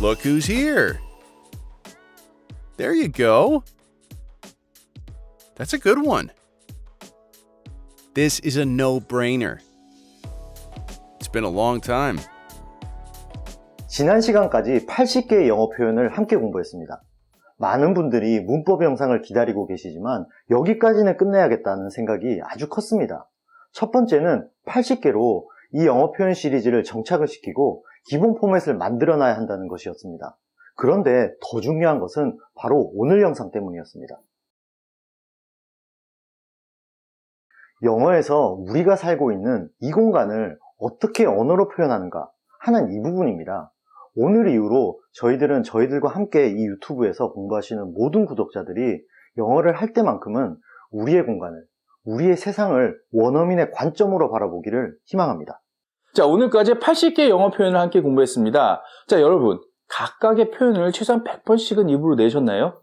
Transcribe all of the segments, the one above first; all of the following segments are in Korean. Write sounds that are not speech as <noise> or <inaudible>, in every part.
Look who's here. There you go. That's a good one. This is a no brainer. It's been a long time. 지난 시간까지 80개의 영어 표현을 함께 공부했습니다. 많은 분들이 문법 영상을 기다리고 계시지만 여기까지는 끝내야겠다는 생각이 아주 컸습니다. 첫 번째는 80개로 이 영어 표현 시리즈를 정착을 시키고 기본 포맷을 만들어 놔야 한다는 것이었습니다. 그런데 더 중요한 것은 바로 오늘 영상 때문이었습니다. 영어에서 우리가 살고 있는 이 공간을 어떻게 언어로 표현하는가 하는 이 부분입니다. 오늘 이후로 저희들은 저희들과 함께 이 유튜브에서 공부하시는 모든 구독자들이 영어를 할 때만큼은 우리의 공간을, 우리의 세상을 원어민의 관점으로 바라보기를 희망합니다. 자, 오늘까지 80개의 영어 표현을 함께 공부했습니다. 자, 여러분, 각각의 표현을 최소한 100번씩은 입으로 내셨나요?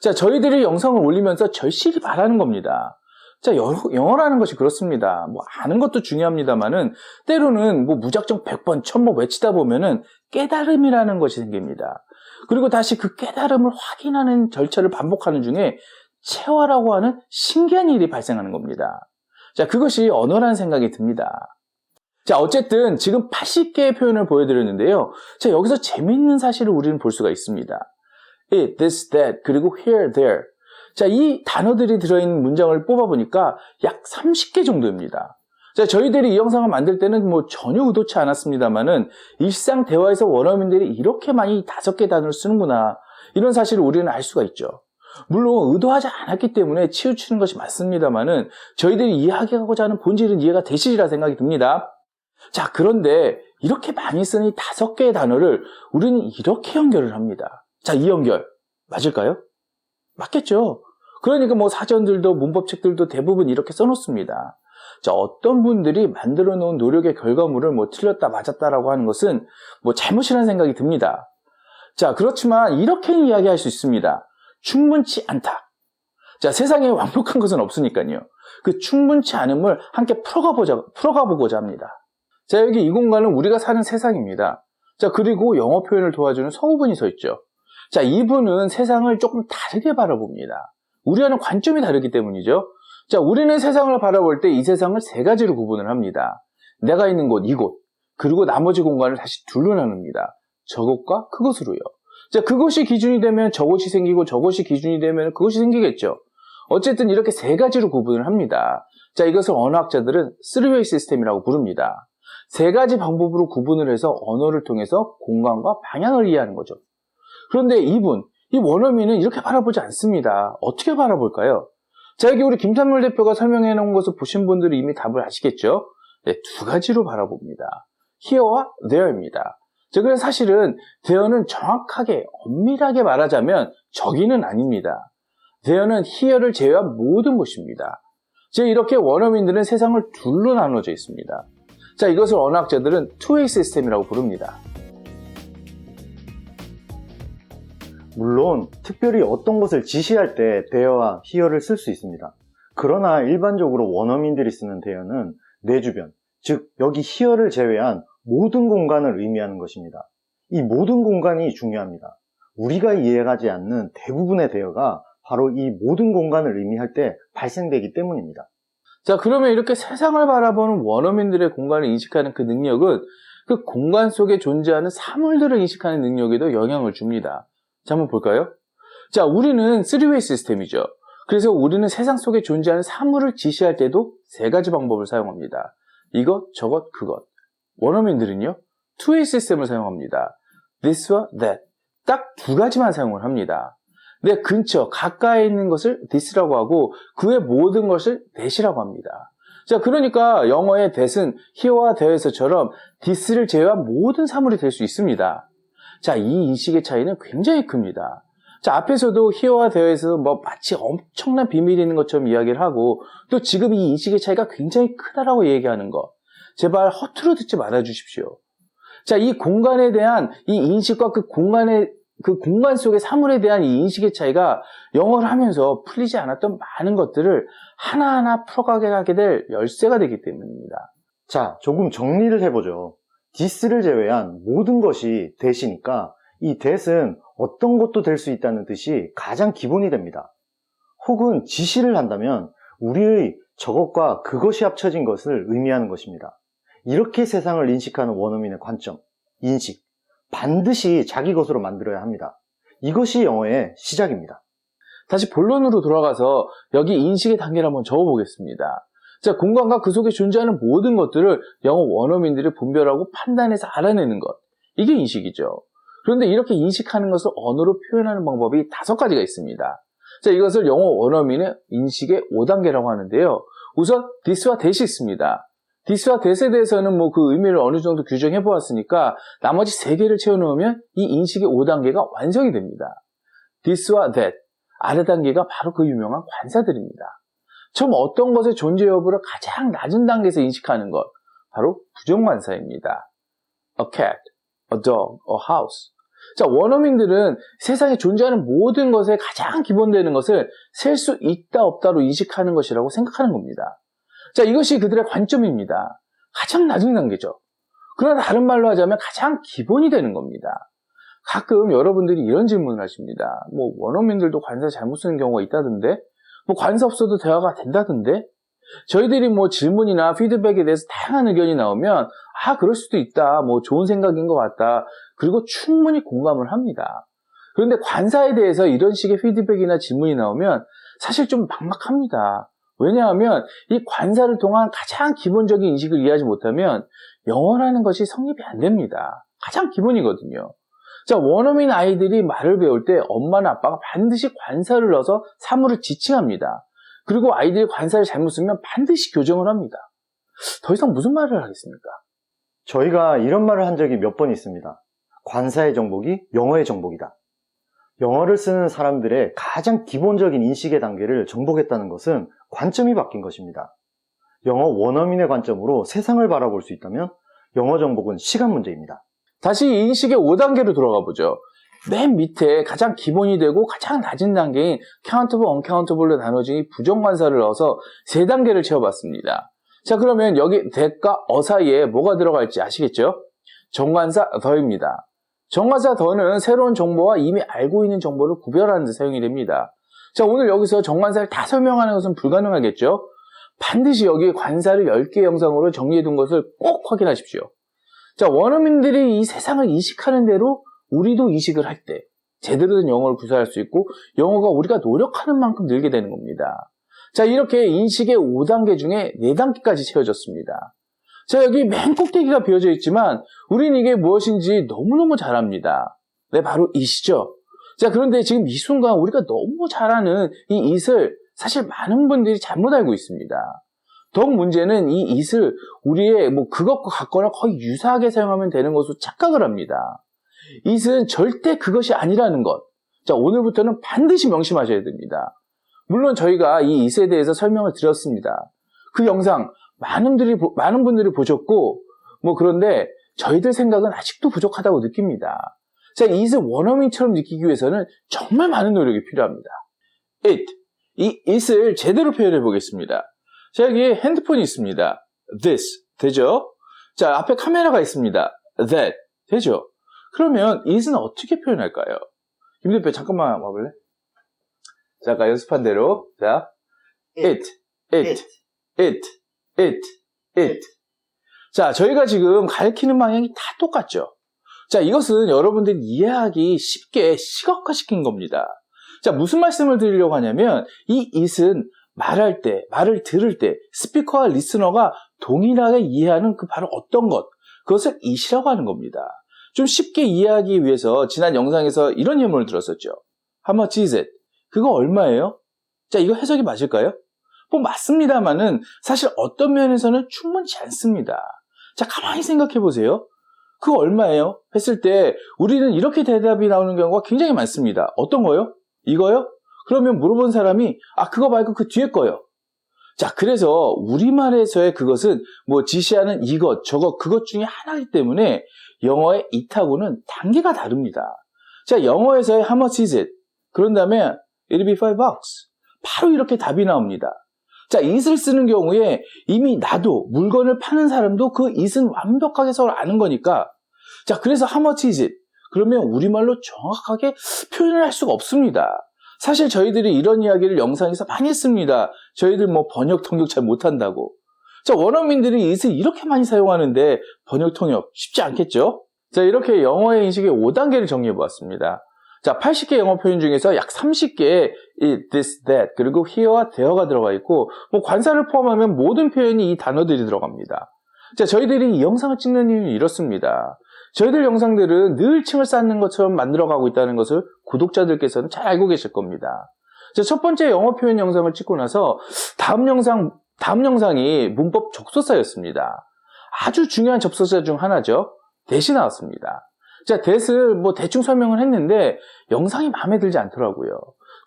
자, 저희들이 영상을 올리면서 절실히 바라는 겁니다. 자, 영어, 라는 것이 그렇습니다. 뭐, 아는 것도 중요합니다만은, 때로는 뭐, 무작정 100번, 1000번 외치다 보면은 깨달음이라는 것이 생깁니다. 그리고 다시 그 깨달음을 확인하는 절차를 반복하는 중에 체화라고 하는 신기한 일이 발생하는 겁니다. 자, 그것이 언어라는 생각이 듭니다. 자, 어쨌든 지금 80개의 표현을 보여드렸는데요. 자, 여기서 재미있는 사실을 우리는 볼 수가 있습니다. it, this, that, 그리고 here, there. 자, 이 단어들이 들어있는 문장을 뽑아보니까 약 30개 정도입니다. 자, 저희들이 이 영상을 만들 때는 뭐 전혀 의도치 않았습니다만은 일상 대화에서 원어민들이 이렇게 많이 다섯 개 단어를 쓰는구나. 이런 사실을 우리는 알 수가 있죠. 물론 의도하지 않았기 때문에 치우치는 것이 맞습니다만은 저희들이 이야기하고자 하는 본질은 이해가 되시리라 생각이 듭니다. 자, 그런데 이렇게 많이 쓰는 이 다섯 개의 단어를 우리는 이렇게 연결을 합니다. 자, 이 연결. 맞을까요? 맞겠죠? 그러니까 뭐 사전들도 문법책들도 대부분 이렇게 써놓습니다. 자, 어떤 분들이 만들어 놓은 노력의 결과물을 뭐 틀렸다 맞았다라고 하는 것은 뭐 잘못이라는 생각이 듭니다. 자, 그렇지만 이렇게 이야기할 수 있습니다. 충분치 않다. 자, 세상에 <laughs> 완벽한 것은 없으니까요. 그 충분치 않음을 함께 풀어가 보자, 풀어가 보고자 합니다. 자, 여기 이 공간은 우리가 사는 세상입니다. 자, 그리고 영어 표현을 도와주는 성우분이 서 있죠. 자, 이분은 세상을 조금 다르게 바라봅니다. 우리와는 관점이 다르기 때문이죠. 자, 우리는 세상을 바라볼 때 이 세상을 세 가지로 구분을 합니다. 내가 있는 곳, 이곳, 그리고 나머지 공간을 다시 둘로 나눕니다. 저것과 그것으로요. 자, 그것이 기준이 되면 저것이 생기고 저것이 기준이 되면 그것이 생기겠죠. 어쨌든 이렇게 세 가지로 구분을 합니다. 자, 이것을 언어학자들은 3웨이 시스템이라고 부릅니다. 세 가지 방법으로 구분을 해서 언어를 통해서 공간과 방향을 이해하는 거죠. 그런데 이분, 이 원어민은 이렇게 바라보지 않습니다. 어떻게 바라볼까요? 자, 여기 우리 김탄물 대표가 설명해 놓은 것을 보신 분들이 이미 답을 아시겠죠? 네, 두 가지로 바라봅니다. here와 there입니다. 자, 그래서 사실은 there는 정확하게, 엄밀하게 말하자면 저기는 아닙니다. there는 here를 제외한 모든 곳입니다. 즉, 이렇게 원어민들은 세상을 둘로 나눠져 있습니다. 자, 이것을 언어학자들은 투웨이 시스템이라고 부릅니다. 물론 특별히 어떤 것을 지시할 때 대어와 히어를 쓸 수 있습니다. 그러나 일반적으로 원어민들이 쓰는 대어는 내 주변, 즉 여기 히어를 제외한 모든 공간을 의미하는 것입니다. 이 모든 공간이 중요합니다. 우리가 이해하지 않는 대부분의 대어가 바로 이 모든 공간을 의미할 때 발생되기 때문입니다. 자, 그러면 이렇게 세상을 바라보는 원어민들의 공간을 인식하는 그 능력은 그 공간 속에 존재하는 사물들을 인식하는 능력에도 영향을 줍니다. 자, 한번 볼까요? 자, 우리는 3웨이 시스템이죠. 그래서 우리는 세상 속에 존재하는 사물을 지시할 때도 세 가지 방법을 사용합니다. 이것, 저것, 그것. 원어민들은요, 2웨이 시스템을 사용합니다. this와 that. 딱 두 가지만 사용을 합니다. 내 근처, 가까이 있는 것을 this라고 하고 그외 모든 것을 that이라고 합니다. 자, 그러니까 영어의 that은 here와 there에서처럼 this를 제외한 모든 사물이 될 수 있습니다. 자, 이 인식의 차이는 굉장히 큽니다. 자, 앞에서도 here와 there에서 뭐 마치 엄청난 비밀이 있는 것처럼 이야기를 하고 또 지금 이 인식의 차이가 굉장히 크다라고 얘기하는 거. 제발 허투루 듣지 말아 주십시오. 자, 이 공간에 대한 이 인식과 그 공간의 그 공간 속의 사물에 대한 이 인식의 차이가 영어를 하면서 풀리지 않았던 많은 것들을 하나하나 풀어가게 하게 될 열쇠가 되기 때문입니다. 자, 조금 정리를 해보죠. 디스를 제외한 모든 것이 대시니까 이 that은 어떤 것도 될 수 있다는 뜻이 가장 기본이 됩니다. 혹은 지시를 한다면 우리의 저것과 그것이 합쳐진 것을 의미하는 것입니다. 이렇게 세상을 인식하는 원어민의 관점, 인식, 반드시 자기 것으로 만들어야 합니다. 이것이 영어의 시작입니다. 다시 본론으로 돌아가서 여기 인식의 단계를 한번 적어보겠습니다. 자, 공간과 그 속에 존재하는 모든 것들을 영어 원어민들이 분별하고 판단해서 알아내는 것. 이게 인식이죠. 그런데 이렇게 인식하는 것을 언어로 표현하는 방법이 다섯 가지가 있습니다. 자, 이것을 영어 원어민의 인식의 5단계라고 하는데요. 우선 this와 that이 있습니다. This와 that에 대해서는 뭐 그 의미를 어느 정도 규정해 보았으니까 나머지 세 개를 채워 넣으면 이 인식의 5단계가 완성이 됩니다. this와 that 아래 단계가 바로 그 유명한 관사들입니다. 처음 어떤 것의 존재 여부를 가장 낮은 단계에서 인식하는 것, 바로 부정관사입니다. A cat, a dog, a house. 자, 원어민들은 세상에 존재하는 모든 것에 가장 기본되는 것을 셀 수 있다 없다로 인식하는 것이라고 생각하는 겁니다. 자, 이것이 그들의 관점입니다. 가장 낮은 단계죠. 그러나 다른 말로 하자면 가장 기본이 되는 겁니다. 가끔 여러분들이 이런 질문을 하십니다. 뭐 원어민들도 관사 잘못 쓰는 경우가 있다던데, 뭐 관사 없어도 대화가 된다던데, 저희들이 뭐 질문이나 피드백에 대해서 다양한 의견이 나오면 아 그럴 수도 있다, 뭐 좋은 생각인 것 같다, 그리고 충분히 공감을 합니다. 그런데 관사에 대해서 이런 식의 피드백이나 질문이 나오면 사실 좀 막막합니다. 왜냐하면 이 관사를 통한 가장 기본적인 인식을 이해하지 못하면 영어라는 것이 성립이 안 됩니다. 가장 기본이거든요. 자, 원어민 아이들이 말을 배울 때 엄마나 아빠가 반드시 관사를 넣어서 사물을 지칭합니다. 그리고 아이들이 관사를 잘못 쓰면 반드시 교정을 합니다. 더 이상 무슨 말을 하겠습니까? 저희가 이런 말을 한 적이 몇 번 있습니다. 관사의 정복이 영어의 정복이다. 영어를 쓰는 사람들의 가장 기본적인 인식의 단계를 정복했다는 것은 관점이 바뀐 것입니다. 영어 원어민의 관점으로 세상을 바라볼 수 있다면 영어 정복은 시간 문제입니다. 다시 인식의 5단계로 돌아가 보죠. 맨 밑에 가장 기본이 되고 가장 낮은 단계인 countable, uncountable로 나눠진 이 부정관사를 넣어서 세 단계를 채워봤습니다. 자, 그러면 여기 that과 어 사이에 뭐가 들어갈지 아시겠죠? 정관사 the입니다. 정관사 the는 새로운 정보와 이미 알고 있는 정보를 구별하는 데 사용이 됩니다. 자, 오늘 여기서 정관사를 다 설명하는 것은 불가능하겠죠? 반드시 여기 관사를 10개 영상으로 정리해 둔 것을 꼭 확인하십시오. 자, 원어민들이 이 세상을 인식하는 대로 우리도 이식을 할 때 제대로 된 영어를 구사할 수 있고 영어가 우리가 노력하는 만큼 늘게 되는 겁니다. 자, 이렇게 인식의 5단계 중에 4단계까지 채워졌습니다. 자, 여기 맨 꼭대기가 비어져 있지만 우린 이게 무엇인지 너무너무 잘 압니다. 네, 바로 이시죠. 자, 그런데 지금 이 순간 우리가 너무 잘 아는 이 it을 사실 많은 분들이 잘못 알고 있습니다. 더욱 문제는 이 it을 우리의 뭐 그것과 같거나 거의 유사하게 사용하면 되는 것으로 착각을 합니다. it은 절대 그것이 아니라는 것. 자, 오늘부터는 반드시 명심하셔야 됩니다. 물론 저희가 이 it에 대해서 설명을 드렸습니다. 그 영상 많은 분들이, 많은 분들이 보셨고, 뭐 그런데 저희들 생각은 아직도 부족하다고 느낍니다. 자, it을 원어민처럼 느끼기 위해서는 정말 많은 노력이 필요합니다. it. 이 it을 제대로 표현해 보겠습니다. 자, 여기 핸드폰이 있습니다. this. 되죠? 자, 앞에 카메라가 있습니다. that. 되죠? 그러면 it은 어떻게 표현할까요? 김 대표 잠깐만 와볼래? 자, 아까 연습한 대로 자, it, it, it, it, it. 자, 저희가 지금 가리키는 방향이 다 똑같죠? 자, 이것은 여러분들이 이해하기 쉽게 시각화시킨 겁니다. 자, 무슨 말씀을 드리려고 하냐면 이 it은 말할 때, 말을 들을 때 스피커와 리스너가 동일하게 이해하는 그 바로 어떤 것, 그것을 it이라고 하는 겁니다. 좀 쉽게 이해하기 위해서 지난 영상에서 이런 예문을 들었었죠. How much is it? 그거 얼마예요? 자, 이거 해석이 맞을까요? 뭐 맞습니다만은 사실 어떤 면에서는 충분치 않습니다. 자, 가만히 생각해 보세요. 그거 얼마예요? 했을 때 우리는 이렇게 대답이 나오는 경우가 굉장히 많습니다. 어떤 거요? 이거요? 그러면 물어본 사람이 아, 그거 말고 그 뒤에 거요. 자, 그래서 우리말에서의 그것은 뭐 지시하는 이것, 저것, 그것 중에 하나이기 때문에 영어의 it하고는 단계가 다릅니다. 자, 영어에서의 how much is it? 그런 다음에 it'll be five bucks. 바로 이렇게 답이 나옵니다. 자, it을 쓰는 경우에 이미 나도 물건을 파는 사람도 그 it은 완벽하게 서로 아는 거니까 자, 그래서 it? 그러면 우리말로 정확하게 표현을 할 수가 없습니다. 사실 저희들이 이런 이야기를 영상에서 많이 했습니다. 저희들 뭐 번역 통역 잘 못한다고. 자, 원어민들이 이것을 이렇게 많이 사용하는데 번역 통역 쉽지 않겠죠? 자, 이렇게 영어의 인식의 5단계를 정리해 보았습니다. 자, 80개 영어 표현 중에서 약 30개의 it, this, that, 그리고 here와 there가 들어가 있고, 뭐 관사를 포함하면 모든 표현이 이 단어들이 들어갑니다. 자, 저희들이 이 영상을 찍는 이유는 이렇습니다. 저희들 영상들은 늘 층을 쌓는 것처럼 만들어가고 있다는 것을 구독자들께서는 잘 알고 계실 겁니다. 자, 첫 번째 영어 표현 영상을 찍고 나서 다음 영상, 다음 영상이 문법 접속사였습니다. 아주 중요한 접속사 중 하나죠. 대시 나왔습니다. 자, 대을 뭐 대충 설명을 했는데 영상이 마음에 들지 않더라고요.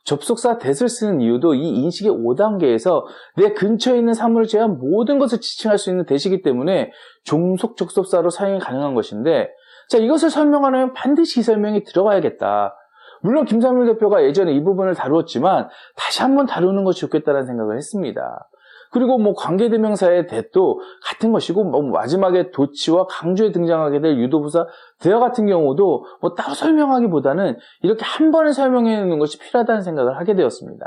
접속사 대을 쓰는 이유도 이 인식의 5단계에서 내 근처에 있는 사물을 제한 모든 것을 지칭할 수 있는 대시기 때문에 종속 접속사로 사용이 가능한 것인데 자, 이것을 설명하려면 반드시 이 설명이 들어가야겠다. 물론 김삼일 대표가 예전에 이 부분을 다루었지만 다시 한번 다루는 것이 좋겠다는 생각을 했습니다. 그리고 뭐 관계대명사의 대도 같은 것이고 뭐 마지막에 도치와 강조에 등장하게 될 유도부사 대어 같은 경우도 뭐 따로 설명하기보다는 이렇게 한 번에 설명해 놓는 것이 필요하다는 생각을 하게 되었습니다.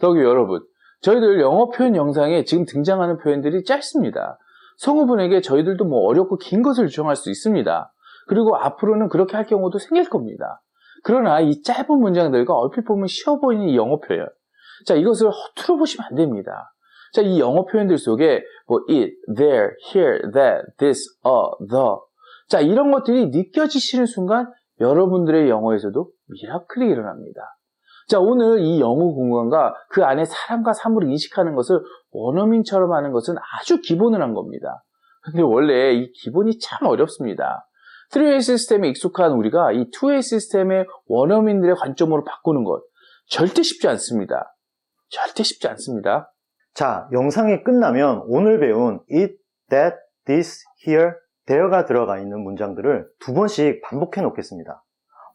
더욱이 여러분, 저희들 영어 표현 영상에 지금 등장하는 표현들이 짧습니다. 성우분에게 저희들도 뭐 어렵고 긴 것을 요청할 수 있습니다. 그리고 앞으로는 그렇게 할 경우도 생길 겁니다. 그러나 이 짧은 문장들과 얼핏 보면 쉬워 보이는 이 영어 표현. 자, 이것을 허투루 보시면 안 됩니다. 자, 이 영어 표현들 속에 뭐 it, there, here, that, this, a, the. 자, 이런 것들이 느껴지시는 순간 여러분들의 영어에서도 미라클이 일어납니다. 자, 오늘 이 영어 공간과 그 안에 사람과 사물을 인식하는 것을 원어민처럼 하는 것은 아주 기본을 한 겁니다. 근데 원래 이 기본이 참 어렵습니다. 3way 시스템에 익숙한 우리가 이 2way 시스템의 원어민들의 관점으로 바꾸는 것 절대 쉽지 않습니다. 절대 쉽지 않습니다. 자, 영상이 끝나면 오늘 배운 it, that, this, here, there가 들어가 있는 문장들을 두 번씩 반복해 놓겠습니다.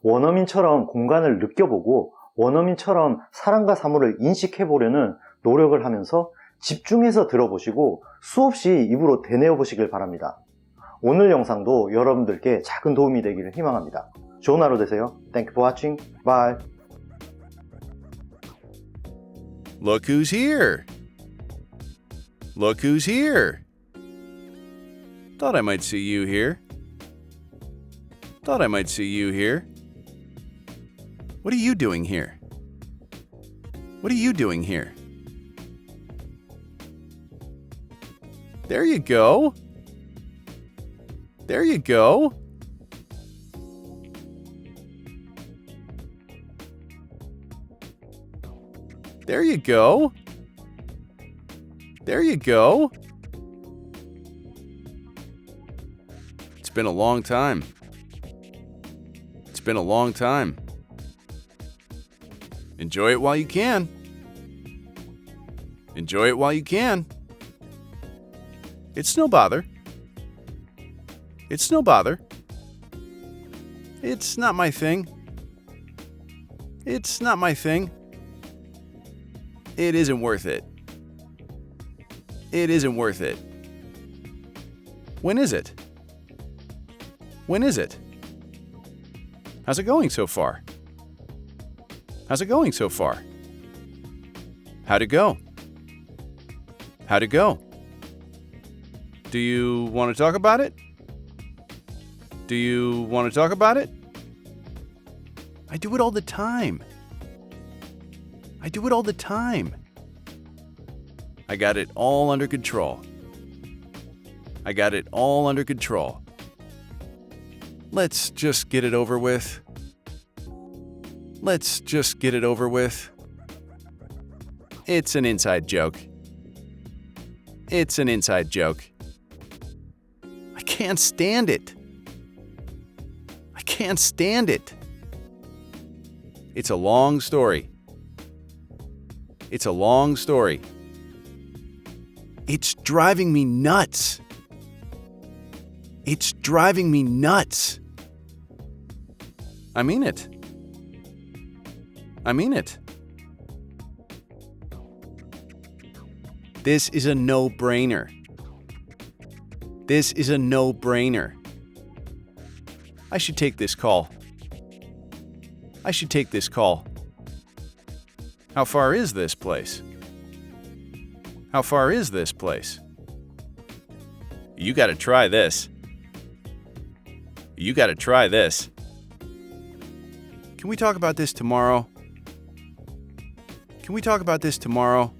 원어민처럼 공간을 느껴보고 원어민처럼 사람과 사물을 인식해 보려는 노력을 하면서 집중해서 들어보시고 수없이 입으로 되뇌어 보시길 바랍니다. 오늘 영상도 여러분들께 작은 도움이 되기를 희망합니다. 좋은 하루 되세요. Thank you for watching. Bye. Look who's here. Look who's here. Thought I might see you here. Thought I might see you here. What are you doing here? What are you doing here? There you go. There you go. There you go. There you go. It's been a long time. It's been a long time. Enjoy it while you can. Enjoy it while you can. It's no bother. It's no bother. It's not my thing. It's not my thing. It isn't worth it. It isn't worth it. When is it? When is it? How's it going so far? How's it going so far? How'd it go? How'd it go? Do you want to talk about it? Do you want to talk about it? I do it all the time. I do it all the time. I got it all under control. I got it all under control. Let's just get it over with. Let's just get it over with. It's an inside joke. It's an inside joke. I can't stand it. I can't stand it. It's a long story. It's a long story. It's driving me nuts. It's driving me nuts. I mean it. I mean it. This is a no brainer. This is a no brainer. I should take this call. I should take this call. How far is this place? How far is this place? You gotta try this. You gotta try this. Can we talk about this tomorrow? Can we talk about this tomorrow?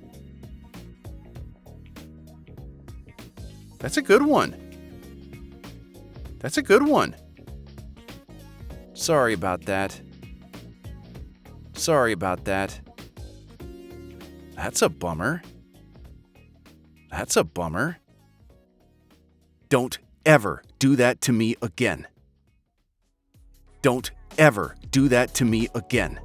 That's a good one. That's a good one. Sorry about that. Sorry about that. That's a bummer. That's a bummer. Don't ever do that to me again. Don't ever do that to me again.